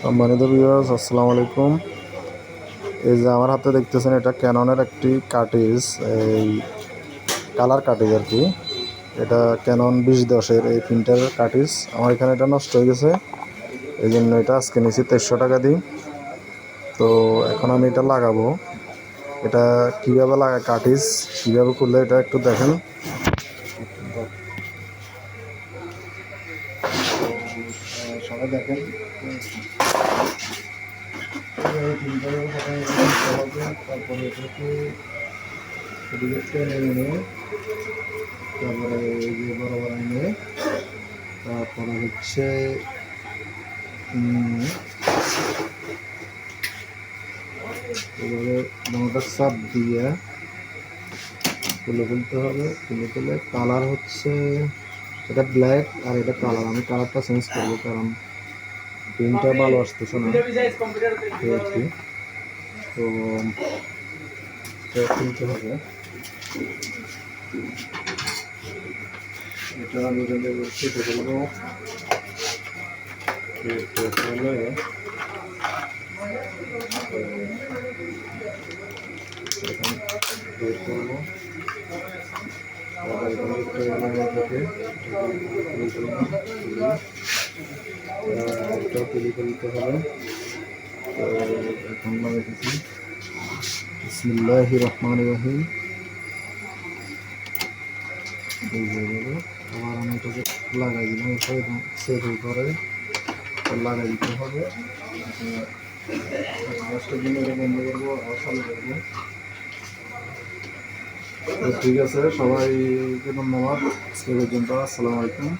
সম্মানিত ভিউয়ার্স আসসালামু আলাইকুম। এই যে আমার হাতে দেখতেছেন এটা ক্যাননের একটি কাটিজ এই কালার কাটিজ আর কি। এটা ক্যানন বিশ দশের এই প্রিন্টার কাটিজ আমার এখানে এটা নষ্ট হয়ে গেছে। এই জন্য এটা আজকে নিয়েছি তেইশশো টাকা দিই তো এখন আমি এটা লাগাবো। এটা কীভাবে লাগায় কাটিজ কীভাবে করলে এটা একটু দেখেন। সবাই দেখেন তারপরে এটাকে এদিকে তারপরে এই যে বরাবর এনে তারপরে হচ্ছে এবারে চাপ দিয়ে তুলে তুলতে হবে তুলে তুলে কালার হচ্ছে এটা ব্ল্যাক আর এটা কালার আমি কালারটা চেঞ্জ করব কারণ প্রিন্টটা ভালো আসতেছে না। তো তুলতে হবে। এটা আমি আবার এখানে একটা এলাকা থেকে তুলে ফেললাম, তুলে এটা তুলে ফেলতে হবে তো এখন লাগাইতেছি বিসমিল্লাহ রহমান রহিম এই যে এভাবে। আবার আমি এটাকে লাগাই দিলাম এরপরে সেভ করে লাগাই দিতে হবে দশটার জন্য এটা বন্ধ করব আবার চালু করব তো ঠিক আছে সবাইকে ধন্যবাদ। আজকে পর্যন্ত আসসালামু আলাইকুম।